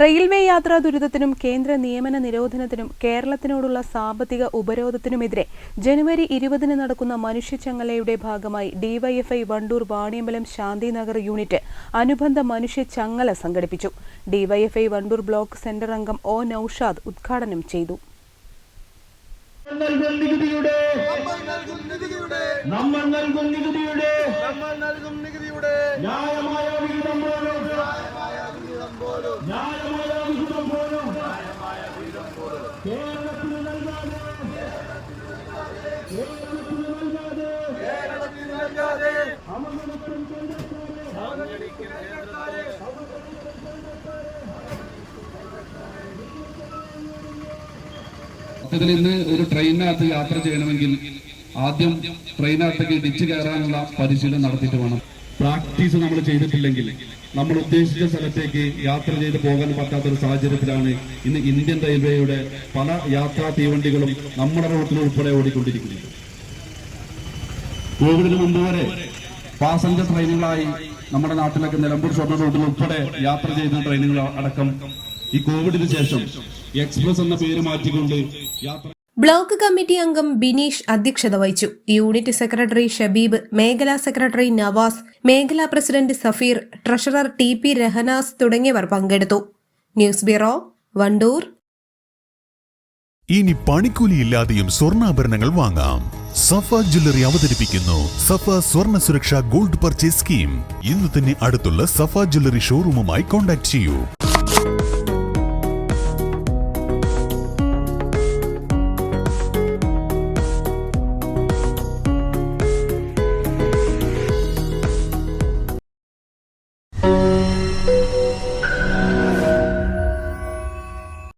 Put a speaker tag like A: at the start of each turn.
A: railway യാത്രാ ദുരിതത്തിനും കേന്ദ്ര നിയമന നിരോധനത്തിനും കേരളത്തിനോടുള്ള സാമ്പത്തിക ഉപരോധത്തിനുമെതിരെ ജനുവരി ഇരുപതിന് നടക്കുന്ന മനുഷ്യച്ചങ്ങലയുടെ ഭാഗമായി ഡിവൈഎഫ്ഐ വണ്ടൂർ വാണിയമ്പലം ശാന്തിനഗർ യൂണിറ്റ് അനുബന്ധ മനുഷ്യച്ചങ്ങല സംഘടിപ്പിച്ചു. ഡിവൈഎഫ്ഐ വണ്ടൂർ ബ്ലോക്ക് സെന്റർ അംഗം ഒ നൌഷാദ് ഉദ്ഘാടനം ചെയ്തു.
B: നൽകും നികുതിയുടെ നമ്മൾ നൽകും നികുതിയുടെ
C: നമ്മൾ നൽകും നികുതിയുടെ
B: ന്യായമായ വിഹിതം പോലും ന്യായമായ വിഹിതം പോലും കേരളത്തിന് നൽകാതെ കേരളത്തിന് നൽകാതെ അവഗണിക്കും കേന്ദ്രക്കാരെ
D: സത്യത്തിൽ ഇന്ന് ഒരു ട്രെയിനിനകത്ത് യാത്ര ചെയ്യണമെങ്കിൽ ആദ്യം ട്രെയിനകത്തേക്ക് ഇടിച്ചു കയറാനുള്ള പരിശീലനം നടത്തിയിട്ട് വേണം. പ്രാക്ടീസ് നമ്മൾ ചെയ്തിട്ടില്ലെങ്കിൽ നമ്മൾ ഉദ്ദേശിച്ച സ്ഥലത്തേക്ക് യാത്ര ചെയ്ത് പോകാൻ പറ്റാത്ത ഒരു സാഹചര്യത്തിലാണ് ഇന്ന് ഇന്ത്യൻ റെയിൽവേയുടെ പല യാത്രാ തീവണ്ടികളും നമ്മുടെ റൂട്ടിൽ ഉൾപ്പെടെ ഓടിക്കൊണ്ടിരിക്കുന്നത്. കോവിഡിന് മുമ്പ് വരെ പാസഞ്ചർ ട്രെയിനുകളായി നമ്മുടെ നാട്ടിലൊക്കെ നിലമ്പൂർ സ്വർണ റൂട്ടിൽ ഉൾപ്പെടെ യാത്ര ചെയ്യുന്ന ട്രെയിനുകൾ അടക്കം ഈ കോവിഡിന് ശേഷം എക്സ്പ്രസ് എന്ന പേര് മാറ്റിക്കൊണ്ട് യാത്ര
E: ബ്ലോക്ക് കമ്മിറ്റി അംഗം ബിനീഷ് അധ്യക്ഷത വഹിച്ചു. യൂണിറ്റ് സെക്രട്ടറി ഷബീബ് മേഖലാ സെക്രട്ടറി നവാസ് മേഖലാ president Safeer treasurer T P Rahanas തുടങ്ങിയവർ പങ്കെടുത്തു. News bureau Wandoor.
F: ഇനി പണിക്കൂലിയില്ലാതെയും സ്വർണാഭരണങ്ങൾ വാങ്ങാം. സഫ ജ്വല്ലറി അവതരിപ്പിക്കുന്നു സഫ സ്വർണ സുരക്ഷ ഗോൾഡ് പർച്ചേസ് സ്കീം. ഇന്ന് തന്നെ അടുത്തുള്ള സഫ ജ്വല്ലറി ഷോറൂമുമായി കോൺടാക്ട് ചെയ്യൂ.